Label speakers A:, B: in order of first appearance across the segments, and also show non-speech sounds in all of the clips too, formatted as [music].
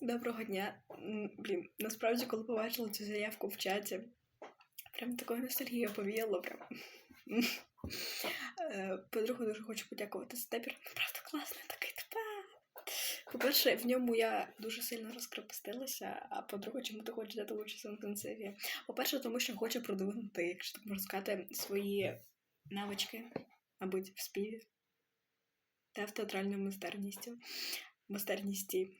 A: Доброго дня. Блін, насправді, коли побачила цю заявку в чаті, прям такою ностальгією повіяло. Прям. Е, По-друге, дуже хочу подякувати за табір. Правда, класний такий типа. По-перше, в ньому я дуже сильно розкрепостилася, а по-друге, чому ти хочеш взяти участь в інтенсиві? По-перше, тому що хочу продвинути, якщо так можна сказати, свої навички, мабуть, в співі та в театральній майстерності. Майстерності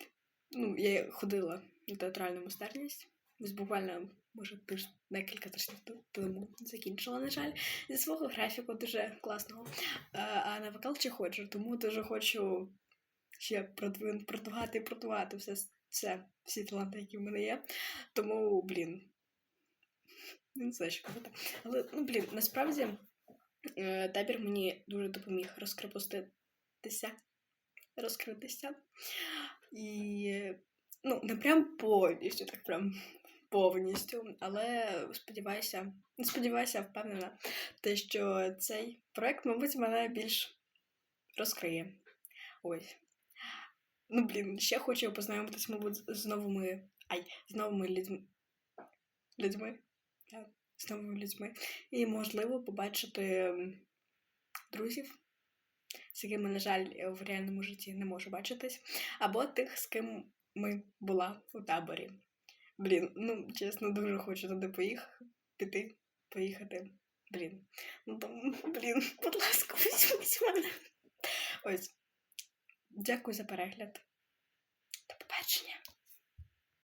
A: ну, я ходила на театральну майстерність. Буквально, може, тиж... декілька тижнів тому закінчила, на жаль, зі свого графіку дуже класного. А, на вокал ще ходжу, тому дуже хочу ще продвигати і продвигати все, все, всі таланти, які в мене є. Тому, блін. Не знаю, що казати. Але, ну, блін, насправді е, табір мені дуже допоміг розкрепоститися. Розкритися. І ну, не прям повністю, так прям повністю, але сподіваюся, не сподіваюся, впевнена, те, що цей проект, мабуть, мене більш розкриє. Ось. Ну, блін, ще хочу познайомитись, мабуть, з новими. Ай, з новими людьми. Людьми. З новими людьми. І, можливо, побачити друзів, з якими, на жаль, в реальному житті не можу бачитись, або тих, з ким ми була у таборі. Блін, ну чесно, дуже хочу туди поїхати, піти, поїхати. Блін. Ну там, [laughs] блін, будь ласка, візьміть мене. Ось. Дякую за перегляд.